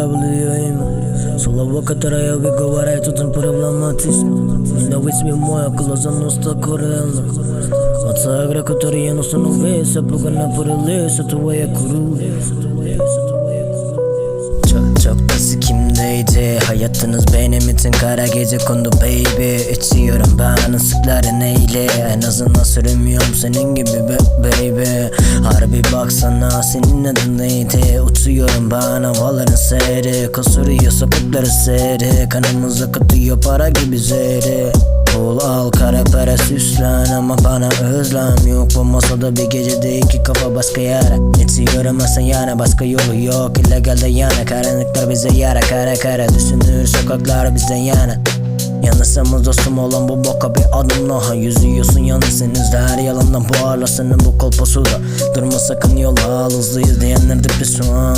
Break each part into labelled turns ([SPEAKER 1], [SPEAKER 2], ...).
[SPEAKER 1] неуправляемый Слова, которые выговаривают, очень проблематично Ненависть моя, глаза носта коренно Отца игра, который я установился Пока не порылися, твоя кров Hayatınız benim için kara gece kondu baby. İçiyorum ben ısıkları neyle? En azından sürünmüyorum senin gibi be baby. Harbi baksana senin adın neydi? Uçuyorum ben havaların seyri. Kusuruyor sokakları seyri. Kanımız akıtıyor para gibi zehri Bul al kara para süslen ama bana özlem. Yok Bu masada bir gecede iki kafa başka yere. İçiyorum sen yana başka yolu yok. İllegalde yana Karanlıklar bize yara. Kara kara Düşünür sokaklar bizden yana. Yanlışımız dostum olan bu boka bir adım daha. Yüzüyorsun yanlışsınız her yalandan buharla Senin bu kolposu da Durma sakın yola al. Hızlıyız diyenler dipi şu an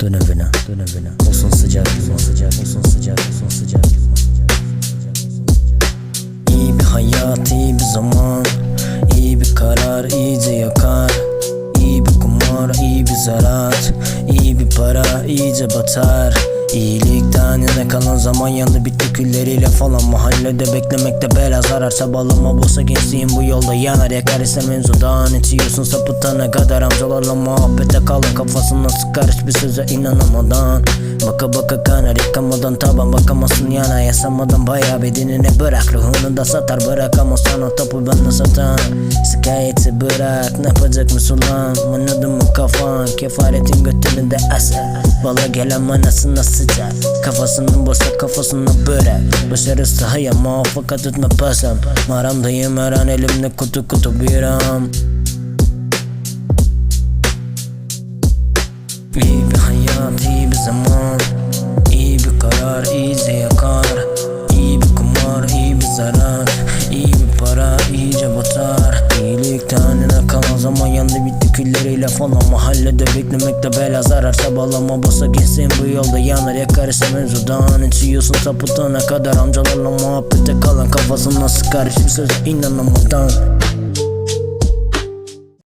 [SPEAKER 1] Dön evine, dön evine. Olsun sıcak, olsun sıcak, olsun sıcak, olsun sıcak, olsun sıcak. Zaman. İyi bir karar, iyice yakar. İyi bir kumar, iyi bir zarar iyi bir para, iyice batar İyilikten yana kalan zaman yandı. Bitti külleriyle falan Mahallede beklemekte bela zarar. Çabalama boşa gençliğin bu yolda yanar. Yakar ise mevzudan içiyorsun sapıtana kadar. Amcalarla muhabbete kalın kafasına sıkar. Hiçbir söze inanamadan Baka baka kanar. Yıkamadan taban bakamazsın yana. Yaşamadan bayağı bedenini bırak. Ruhunu da satar. Bırakamaz sana. Topu bende satan. Şikayeti bırak. Ne yapacak mısın lan? Anladın mı kafan? Kefaretin götünde eser Bala gelen manasına sıcak. Kafasının boşa kafasına börek Başarısı hayal muvaffak etme pasam. Maramdayım her an elimde kutu kutu biram. İyi bir hayat, iyi bir zaman külleriyle falan Mahallede beklemekte bela. Zarar Çabalama boşa geçsin bu yolda. Yanar Yakar ise mevzudan. İçiyorsun sapıtana kadar. Amcalarla muhabbete kalan kafasına sıkar. Söze inanamadan